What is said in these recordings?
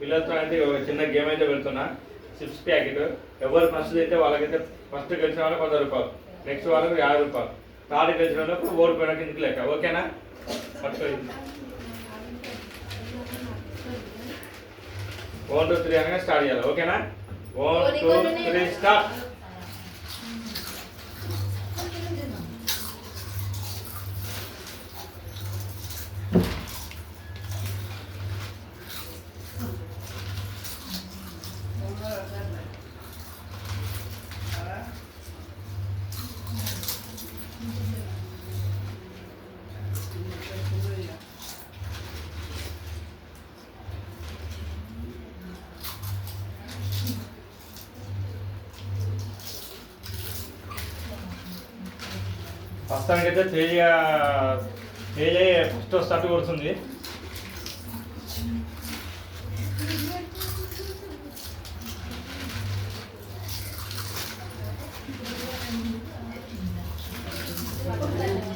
పిల్లలతో అయితే ఒక చిన్న గేమ్ అయితే పెడుతున్నా. Chips packet. ఎవరు ఫస్ట్ అయితే వాళ్ళకైతే ఫస్ట్ గెలిచిన వాళ్ళకి వంద రూపాయలు. నెక్స్ట్ వాళ్ళకి యాభై రూపాయలు. థర్డ్ గెలిచిన వాళ్ళకి ఓడిపోయిన కిందకి లెక్క. ఓకేనా పట్టుకో వన్ టూ త్రీ అనగా స్టార్ట్ చేయాలి. ఓకేనా వన్ టూ త్రీ స్టార్ట్ ప్రస్తుతానికైతే తేజ తేజ ఫస్ట్ స్టార్ట్ కొడుతుంది.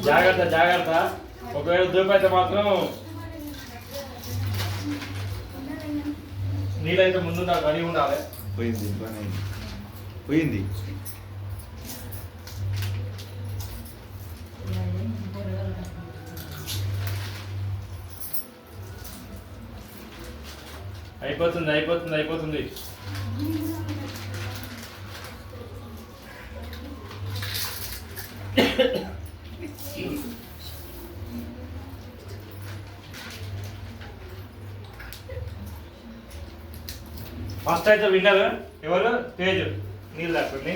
జాగ్రత్త జాగ్రత్త. ఒకవేళ దూపైతే మాత్రం నీళ్ళైతే ముందు నాకు అడిగి ఉండాలి పోయింది. పోయింది. అయిపోతుంది అయిపోతుంది అయిపోతుంది. ఫస్ట్ అయితే విన్నర్ ఎవరు? తేజ్. నీళ్ళు దాక్కుంది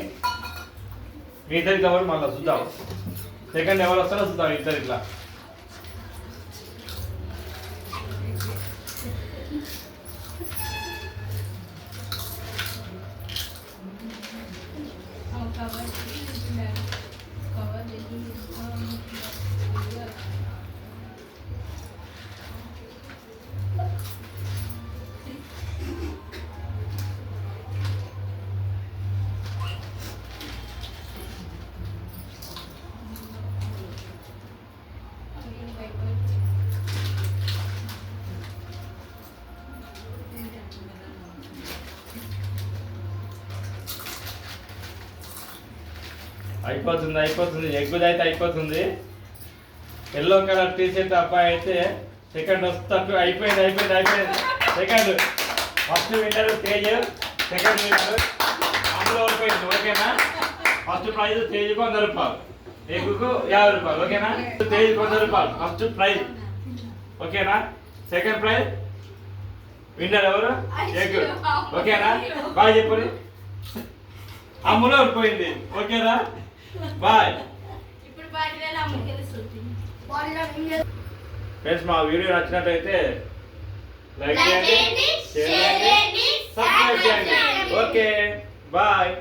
మీ ఇద్దరికి ఎవరు మళ్ళీ చూద్దాం. సెకండ్ ఎవరు వస్తారో చూద్దాం ఇద్దరు ఇట్లా. అయిపోతుంది అయిపోతుంది. ఎగ్గుది అయితే అయిపోతుంది. ఎల్లో కలర్ టీ షర్ట్ అబ్బాయి అయితే సెకండ్ వస్తట్టు అయిపోయింది అయిపోయింది అయిపోయింది. Second. First winner Tej second winner. అందులో ఓడిపోయింది ఓకేనా? ఫస్ట్ ప్రైజ్ తేజ్కు వంద రూపాయలు. ఎగ్గుకు యాభై రూపాయలు ఓకేనా? తేజ్ వంద రూపాయలు. First prize. ఓకేనా? Second prize. విన్నర్ ఎవరు? ఎగ్ ఓకేనా? బాగా చెప్పండి. అమ్ములో ఓడిపోయింది. ఓకేనా? బాయ్. ఫ్రెండ్స్ మా వీడియో నచ్చినట్టయితే లైక్ చేయండి షేర్ చేయండి. సబ్స్క్రైబ్ చేయండి. Okay bye.